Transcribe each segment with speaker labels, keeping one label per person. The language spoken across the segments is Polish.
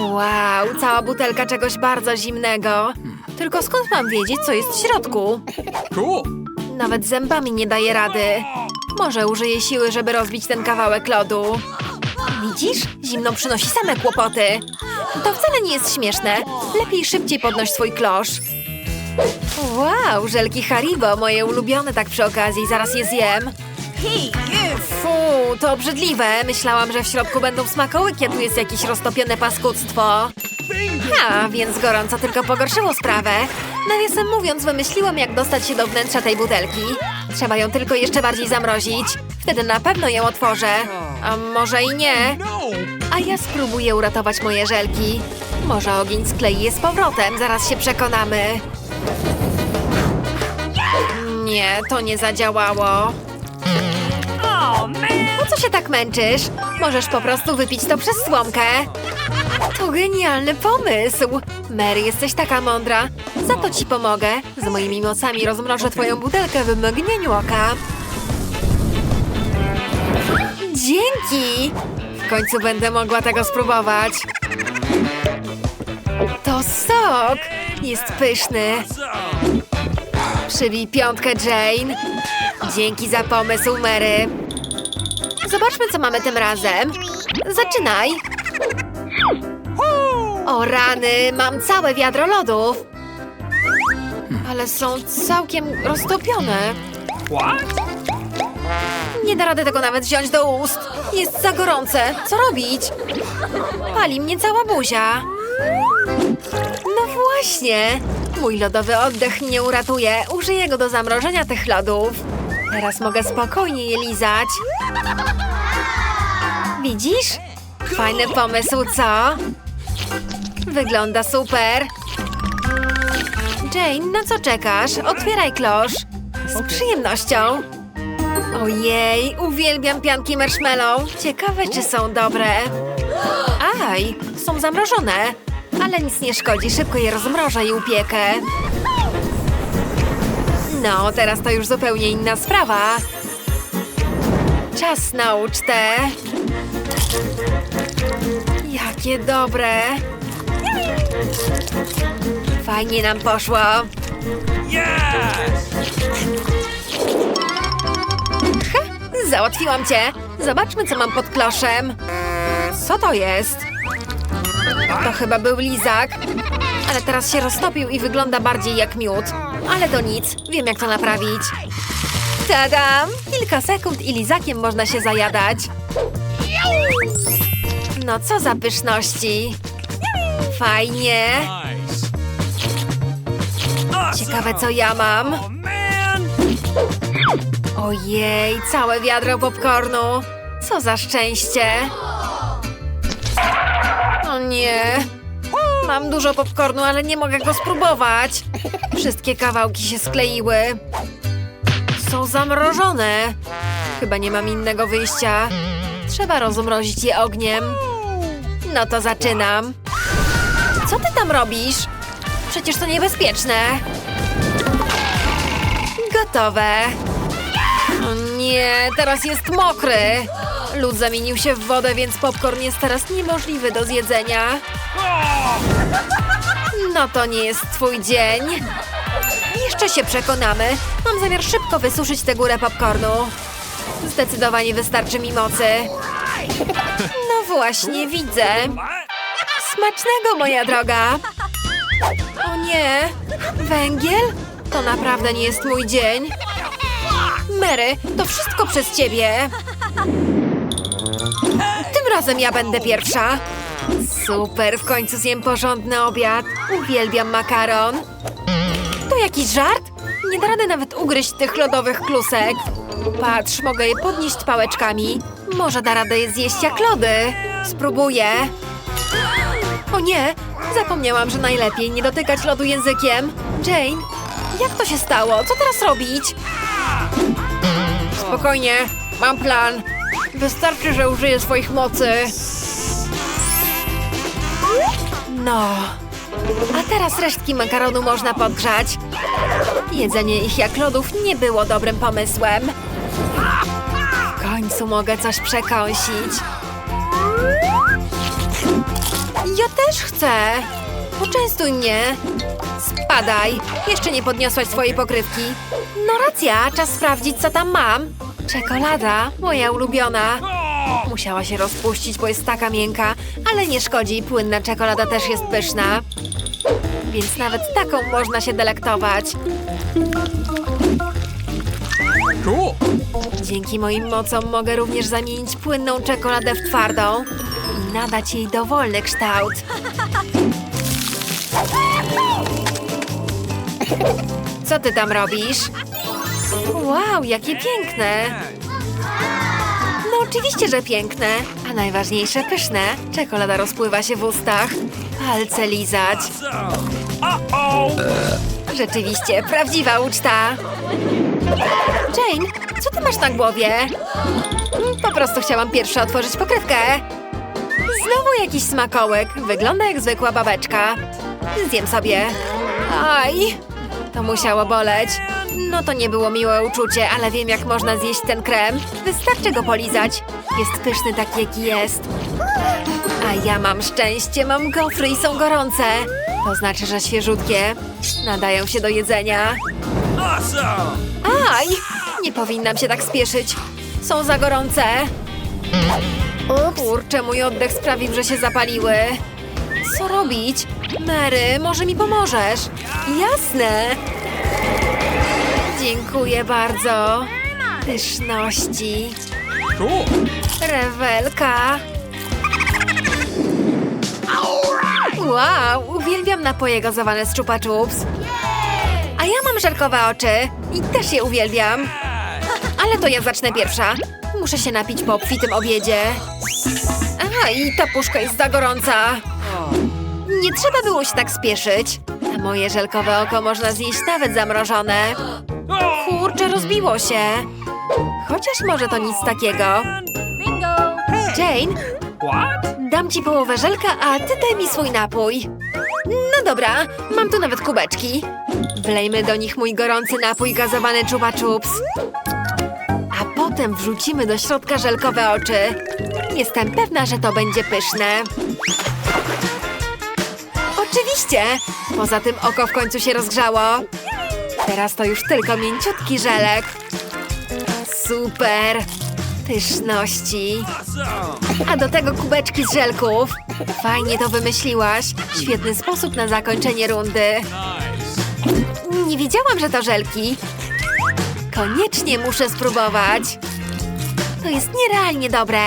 Speaker 1: Wow, cała butelka czegoś bardzo zimnego. Tylko skąd mam wiedzieć, co jest w środku?
Speaker 2: Cool.
Speaker 1: Nawet zębami nie daje rady. Może użyję siły, żeby rozbić ten kawałek lodu. Widzisz? Zimno przynosi same kłopoty. To wcale nie jest śmieszne. Lepiej szybciej podnoś swój klosz. Wow, żelki Haribo, moje ulubione tak przy okazji, zaraz je zjem. Fu, to obrzydliwe. Myślałam, że w środku będą smakołyki, a tu jest jakieś roztopione paskudztwo. Ha, więc gorąco tylko pogorszyło sprawę. Nawiasem mówiąc, wymyśliłam, jak dostać się do wnętrza tej butelki. Trzeba ją tylko jeszcze bardziej zamrozić. Wtedy na pewno ją otworzę. A może i nie. A ja spróbuję uratować moje żelki. Może ogień sklei je z powrotem, zaraz się przekonamy. Nie, to nie zadziałało. Po co się tak męczysz? Możesz po prostu wypić to przez słomkę. To genialny pomysł! Mary, jesteś taka mądra. Za to ci pomogę. Z moimi mocami rozmrożę twoją butelkę w mgnieniu oka. Dzięki! W końcu będę mogła tego spróbować. To sok! Jest pyszny. Przybij piątkę, Jane. Dzięki za pomysł, Mary. Zobaczmy, co mamy tym razem. Zaczynaj. O rany, mam całe wiadro lodów. Ale są całkiem roztopione. Nie da rady tego nawet wziąć do ust. Jest za gorące. Co robić? Pali mnie cała buzia. No właśnie. Mój lodowy oddech mnie uratuje. Użyję go do zamrożenia tych lodów. Teraz mogę spokojnie je lizać. Widzisz? Fajny pomysł, co? Wygląda super. Jane, na co czekasz? Otwieraj klosz. Z przyjemnością. Ojej, uwielbiam pianki marshmallow. Ciekawe, czy są dobre. Aj, są zamrożone. Ale nic nie szkodzi, szybko je rozmrożę i upiekę. No, teraz to już zupełnie inna sprawa. Czas na ucztę. Jakie dobre. Fajnie nam poszło.
Speaker 2: Yes!
Speaker 1: Załatwiłam cię! Zobaczmy, co mam pod kloszem. Co to jest? To chyba był lizak. Ale teraz się roztopił i wygląda bardziej jak miód. Ale to nic, wiem jak to naprawić. Tadam! Kilka sekund i lizakiem można się zajadać. No co za pyszności. Fajnie. Ciekawe, co ja mam. Ojej, całe wiadro popcornu. Co za szczęście. O nie. Mam dużo popcornu, ale nie mogę go spróbować. Wszystkie kawałki się skleiły. Są zamrożone. Chyba nie mam innego wyjścia. Trzeba rozmrozić je ogniem. No to zaczynam. Co ty tam robisz? Przecież to niebezpieczne. Gotowe. O nie, teraz jest mokry. Lód zamienił się w wodę, więc popcorn jest teraz niemożliwy do zjedzenia. No to nie jest twój dzień. Jeszcze się przekonamy. Mam zamiar szybko wysuszyć tę górę popcornu. Zdecydowanie wystarczy mi mocy. No właśnie, widzę. Smacznego, moja droga! O nie! Węgiel? To naprawdę nie jest mój dzień. Mary, to wszystko przez ciebie. Razem ja będę pierwsza. Super, w końcu zjem porządny obiad. Uwielbiam makaron. To jakiś żart? Nie da rady nawet ugryźć tych lodowych klusek. Patrz, mogę je podnieść pałeczkami. Może da radę je zjeść jak lody. Spróbuję. O nie! Zapomniałam, że najlepiej nie dotykać lodu językiem. Jane, jak to się stało? Co teraz robić? Spokojnie, mam plan. Wystarczy, że użyję swoich mocy. No. A teraz resztki makaronu można podgrzać. Jedzenie ich jak lodów nie było dobrym pomysłem. W końcu mogę coś przekąsić. Ja też chcę. Poczęstuj mnie. Spadaj. Jeszcze nie podniosłaś swojej pokrywki. No racja, czas sprawdzić, co tam mam. Czekolada, moja ulubiona. Musiała się rozpuścić, bo jest taka miękka, ale nie szkodzi, płynna czekolada też jest pyszna. Więc nawet taką można się delektować. Dzięki moim mocom mogę również zamienić płynną czekoladę w twardą i nadać jej dowolny kształt. Co ty tam robisz? Wow, jakie piękne! No oczywiście, że piękne, a najważniejsze pyszne. Czekolada rozpływa się w ustach. Palce lizać. Rzeczywiście, prawdziwa uczta. Jane, co ty masz na głowie? Po prostu chciałam pierwsza otworzyć pokrywkę. Znowu jakiś smakołyk. Wygląda jak zwykła babeczka. Zjem sobie. Aj, to musiało boleć. No to nie było miłe uczucie, ale wiem jak można zjeść ten krem. Wystarczy go polizać. Jest pyszny taki jaki jest. A ja mam szczęście, mam gofry i są gorące. To znaczy, że świeżutkie. Nadają się do jedzenia. Aj! Nie powinnam się tak spieszyć. Są za gorące. Kurczę, mój oddech sprawił, że się zapaliły. Co robić? Mary, może mi pomożesz? Jasne. Dziękuję bardzo. Pyszności. Rewelka. Wow, uwielbiam napoje gazowane z Chupa Chups. A ja mam żelkowe oczy i też je uwielbiam. Ale to ja zacznę pierwsza. Muszę się napić po obfitym obiedzie. Aha, i ta puszka jest za gorąca. Nie trzeba było się tak spieszyć. A moje żelkowe oko można zjeść nawet zamrożone. Kurczę, rozbiło się. Chociaż może to nic takiego. Jane, dam ci połowę żelka, a ty daj mi swój napój. No dobra, mam tu nawet kubeczki. Wlejmy do nich mój gorący napój gazowany Chupa Chups. A potem wrzucimy do środka żelkowe oczy. Jestem pewna, że to będzie pyszne. Oczywiście! Poza tym oko w końcu się rozgrzało. Teraz to już tylko mięciutki żelek. Super! Pyszności. A do tego kubeczki z żelków. Fajnie to wymyśliłaś. Świetny sposób na zakończenie rundy. Nie wiedziałam, że to żelki. Koniecznie muszę spróbować. To jest nierealnie dobre.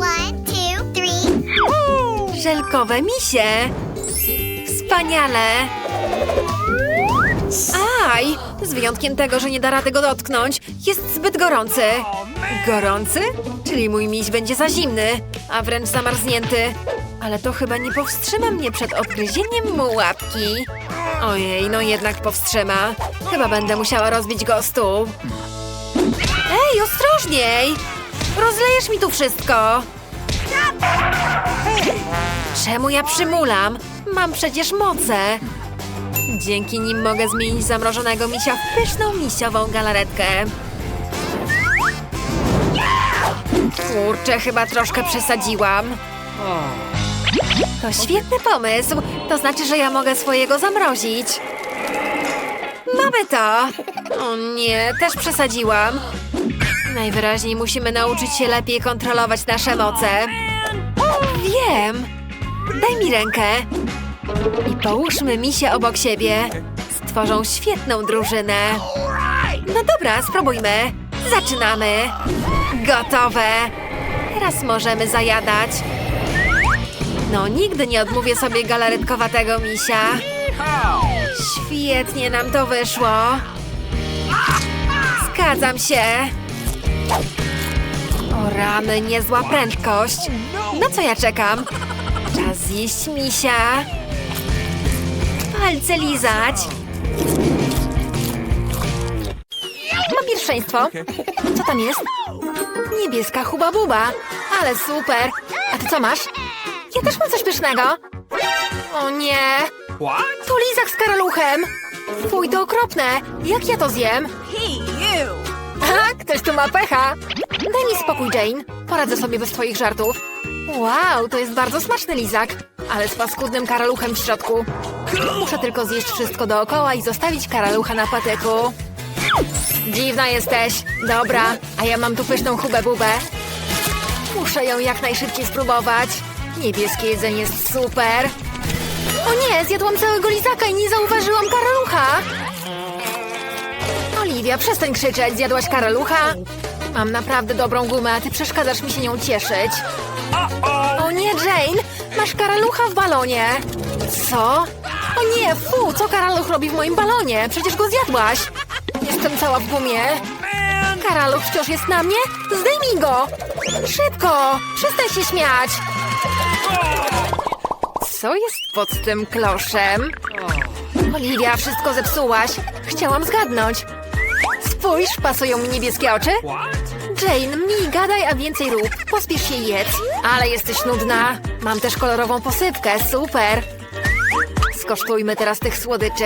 Speaker 3: One, two, three.
Speaker 1: Żelkowe misie. Wspaniale. Aj, z wyjątkiem tego, że nie da rady go dotknąć, jest zbyt gorący. Gorący? Czyli mój miś będzie za zimny, a wręcz zamarznięty. Ale to chyba nie powstrzyma mnie przed odgryzieniem mu łapki. Ojej, no jednak powstrzyma. Chyba będę musiała rozbić go o stół. Ej, ostrożniej! Rozlejesz mi tu wszystko! Czemu ja przymulam? Mam przecież moce. Dzięki nim mogę zmienić zamrożonego misia w pyszną misiową galaretkę. Kurczę, chyba troszkę przesadziłam. To świetny pomysł. To znaczy, że ja mogę swojego zamrozić. Mamy to. O nie, też przesadziłam. Najwyraźniej musimy nauczyć się lepiej kontrolować nasze moce. Wiem. Daj mi rękę. I połóżmy misie obok siebie. Stworzą świetną drużynę. No dobra, spróbujmy. Zaczynamy. Gotowe. Teraz możemy zajadać. No, nigdy nie odmówię sobie galaretkowatego misia. Świetnie nam to wyszło. Zgadzam się. O rany, niezła prędkość. Na co ja czekam? Czas zjeść misia. Palce lizać. Mam pierwszeństwo. Co tam jest? Niebieska huba buba. Ale super. A ty co masz? Ja też mam coś pysznego. O nie. To lizak z karaluchem. Fuj, to okropne. Jak ja to zjem? Ktoś tu ma pecha. Daj mi spokój, Jane. Poradzę sobie bez twoich żartów. Wow, to jest bardzo smaczny lizak, ale z paskudnym karaluchem w środku. Muszę tylko zjeść wszystko dookoła i zostawić karalucha na patyku. Dziwna jesteś. Dobra, a ja mam tu pyszną hubę-bubę. Muszę ją jak najszybciej spróbować. Niebieskie jedzenie jest super. O nie, zjadłam całego lizaka i nie zauważyłam karalucha. Oliwia, przestań krzyczeć, zjadłaś karalucha? Mam naprawdę dobrą gumę, a ty przeszkadzasz mi się nią cieszyć. O nie, Jane! Masz karalucha w balonie! Co? O nie, fu, co karaluch robi w moim balonie? Przecież go zjadłaś! Jestem cała w gumie. Karaluch wciąż jest na mnie? Zdejmij go! Szybko! Przestań się śmiać! Co jest pod tym kloszem? Oliwia, wszystko zepsułaś. Chciałam zgadnąć. Spójrz, pasują mi niebieskie oczy. Jane, mniej gadaj, a więcej rób. Pospiesz się i jedz. Ale jesteś nudna. Mam też kolorową posypkę, super. Skosztujmy teraz tych słodyczy.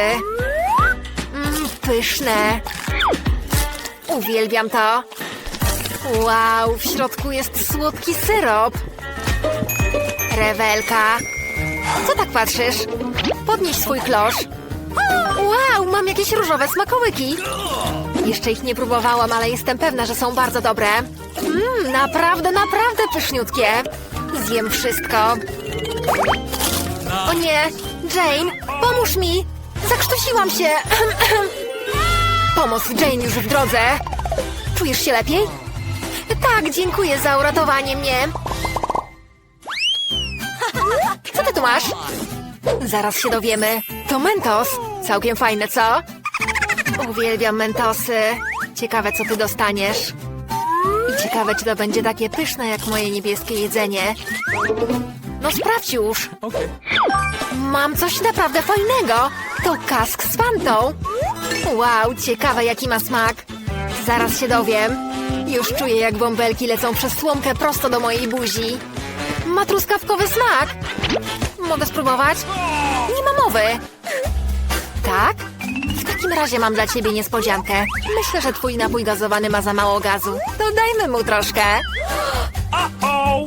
Speaker 1: Mmm, pyszne. Uwielbiam to. Wow, w środku jest słodki syrop. Rewelka. Co tak patrzysz? Podnieś swój klosz. Wow, mam jakieś różowe smakołyki. Jeszcze ich nie próbowałam, ale jestem pewna, że są bardzo dobre. Mmm, naprawdę, naprawdę pyszniutkie. Zjem wszystko. O nie, Jane, pomóż mi! Zakrztusiłam się! Pomoc Jane już w drodze. Czujesz się lepiej? Tak, dziękuję za uratowanie mnie. Co ty tu masz? Zaraz się dowiemy. To Mentos. Całkiem fajne, co? Uwielbiam Mentosy. Ciekawe, co ty dostaniesz. I ciekawe, czy to będzie takie pyszne, jak moje niebieskie jedzenie. No sprawdź już.
Speaker 2: Okay.
Speaker 1: Mam coś naprawdę fajnego. To kask z fantą. Wow, ciekawe, jaki ma smak. Zaraz się dowiem. Już czuję, jak bąbelki lecą przez słomkę prosto do mojej buzi. Ma truskawkowy smak. Mogę spróbować? Nie ma mowy. Tak? W takim razie mam dla ciebie niespodziankę. Myślę, że twój napój gazowany ma za mało gazu. Dodajmy mu troszkę.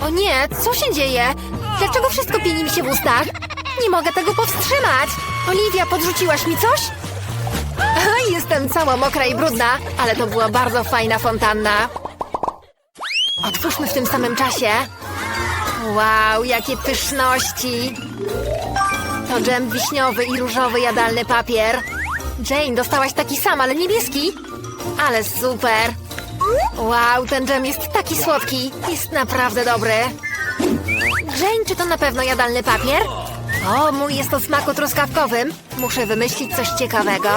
Speaker 1: O nie, co się dzieje? Dlaczego wszystko pieni mi się w ustach? Nie mogę tego powstrzymać. Oliwia, podrzuciłaś mi coś? Aha, Jestem cała mokra i brudna, ale to była bardzo fajna fontanna. Otwórzmy w tym samym czasie. Wow, jakie pyszności! To dżem wiśniowy i różowy jadalny papier. Jane, dostałaś taki sam, ale niebieski. Ale super! Wow, ten dżem jest taki słodki. Jest naprawdę dobry. Jane, czy to na pewno jadalny papier? O, mój jest o smaku truskawkowym. Muszę wymyślić coś ciekawego.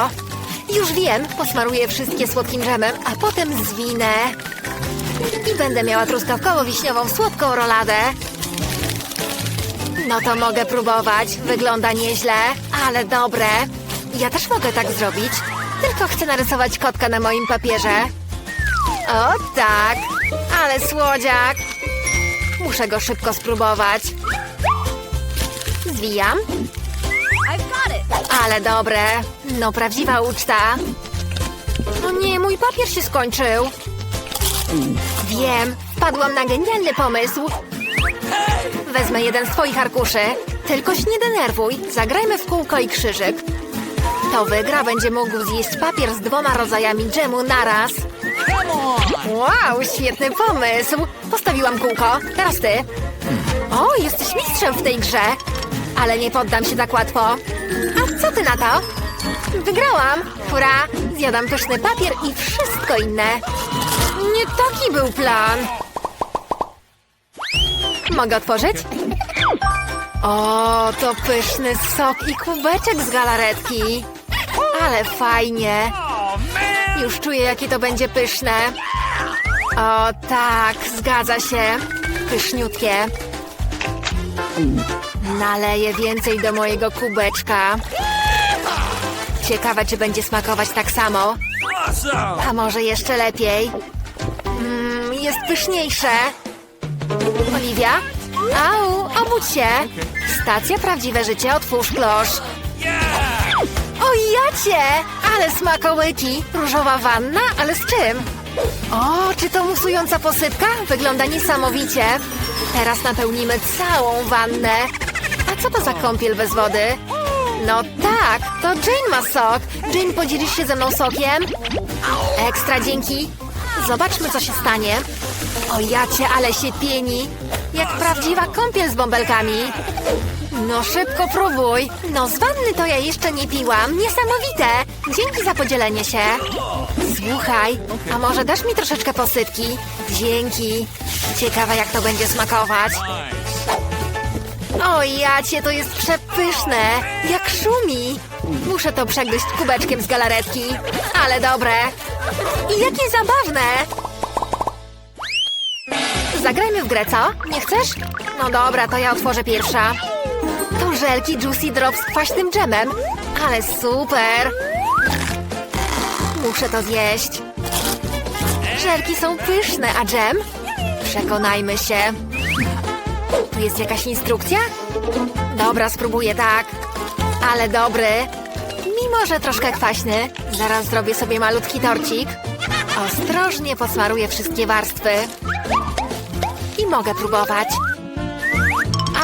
Speaker 1: Już wiem, posmaruję wszystkie słodkim dżemem, a potem zwinę. I będę miała truskawkowo-wiśniową słodką roladę. No to mogę próbować. Wygląda nieźle, ale dobre. Ja też mogę tak zrobić. Tylko chcę narysować kotka na moim papierze. O tak, ale słodziak. Muszę go szybko spróbować. Zwijam. Ale dobre. No, prawdziwa uczta. O nie, mój papier się skończył. Wiem, wpadłam na genialny pomysł. Wezmę jeden z twoich arkuszy. Tylko się nie denerwuj. Zagrajmy w kółko i krzyżyk. To wygra będzie mógł zjeść papier z dwoma rodzajami dżemu naraz. Wow, świetny pomysł! Postawiłam kółko, teraz ty. O, jesteś mistrzem w tej grze. Ale nie poddam się tak łatwo. A co ty na to? Wygrałam! Hurra! Zjadam pyszny papier i wszystko inne. Nie taki był plan. Mogę otworzyć? O, to pyszny sok i kubeczek z galaretki. Ale fajnie. Już czuję, jakie to będzie pyszne. O tak, zgadza się. Pyszniutkie. Naleję więcej do mojego kubeczka. Ciekawe, czy będzie smakować tak samo. A może jeszcze lepiej? Mm, jest pyszniejsze. Oliwia? Au, obudź się. Stacja Prawdziwe Życie, otwórz klosz. Jacie! Ale smakołyki! Różowa wanna, ale z czym? O, czy to musująca posypka? Wygląda niesamowicie. Teraz napełnimy całą wannę. A co to za kąpiel bez wody? No tak, to Jane ma sok. Jane, podzielisz się ze mną sokiem? Ekstra, dzięki. Zobaczmy, co się stanie. O ale się pieni. Jak prawdziwa kąpiel z bąbelkami. No szybko próbuj. No z wanny to ja jeszcze nie piłam. Niesamowite. Dzięki za podzielenie się. Słuchaj, a może dasz mi troszeczkę posypki? Dzięki. Ciekawe jak to będzie smakować. O jacie, to jest przepyszne. Jak szumi. Muszę to przegryźć kubeczkiem z galaretki. Ale dobre. I jakie zabawne. Zagrajmy w grę, co? Nie chcesz? No dobra, to ja otworzę pierwsza. Żelki Juicy Drop z kwaśnym dżemem. Ale super! Muszę to zjeść. Żelki są pyszne, a dżem? Przekonajmy się. Tu jest jakaś instrukcja? Dobra, spróbuję tak. Ale dobry. Mimo, że troszkę kwaśny, zaraz zrobię sobie malutki torcik. Ostrożnie posmaruję wszystkie warstwy. I mogę próbować.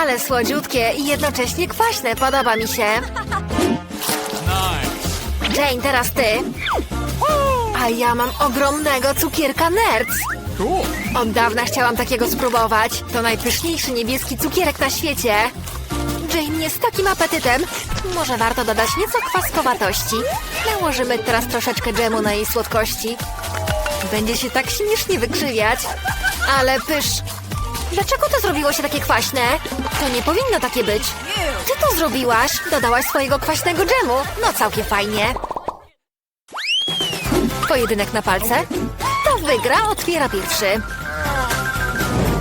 Speaker 1: Ale słodziutkie i jednocześnie kwaśne. Podoba mi się. Jane, teraz ty. A ja mam ogromnego cukierka Nerds. Od dawna chciałam takiego spróbować. To najpyszniejszy niebieski cukierek na świecie. Jane jest takim apetytem. Może warto dodać nieco kwaskowatości. Nałożymy teraz troszeczkę dżemu na jej słodkości. Będzie się tak śmiesznie wykrzywiać. Ale pysz. Dlaczego to zrobiło się takie kwaśne? To nie powinno takie być. Ty to zrobiłaś. Dodałaś swojego kwaśnego dżemu. No całkiem fajnie. Pojedynek na palce. To wygra, otwiera pierwszy.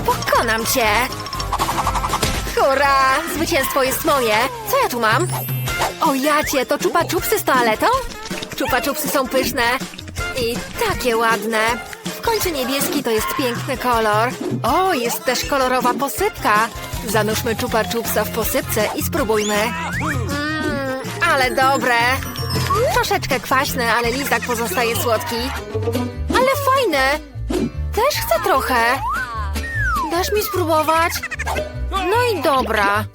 Speaker 1: Pokonam cię! Hurra! Zwycięstwo jest moje! Co ja tu mam? O jacie, to czupa czupsy z toaletą? Czupa czupsy są pyszne i takie ładne. Końcu niebieski to jest piękny kolor. O, jest też kolorowa posypka. Zanurzmy czupa czupsa w posypce i spróbujmy. Mmm, ale dobre. Troszeczkę kwaśne, ale lizak pozostaje słodki. Ale fajne! Też chcę trochę. Dasz mi spróbować? No i dobra.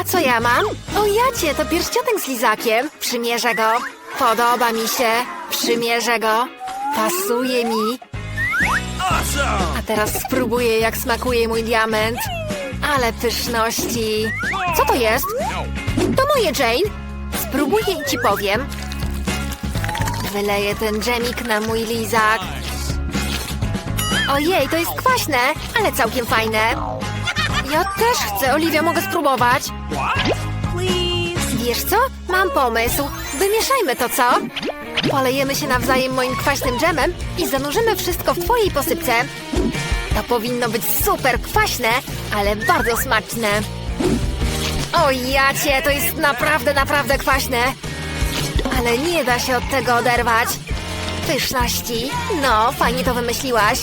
Speaker 1: A co ja mam? O jacie, to pierścionek z lizakiem. Przymierzę go. Podoba mi się. Przymierzę go. Pasuje mi. A teraz spróbuję, jak smakuje mój diament. Ale pyszności. Co to jest? To moje, Jane. Spróbuję i ci powiem. Wyleję ten dżemik na mój lizak. Ojej, to jest kwaśne, ale całkiem fajne. Ja też chcę. Oliwia, mogę spróbować? Wiesz co? Mam pomysł. Wymieszajmy to, co? Polejemy się nawzajem moim kwaśnym dżemem i zanurzymy wszystko w twojej posypce. To powinno być super kwaśne, ale bardzo smaczne. O jacie, to jest naprawdę, naprawdę kwaśne. Ale nie da się od tego oderwać. Pyszności. No, fajnie to wymyśliłaś.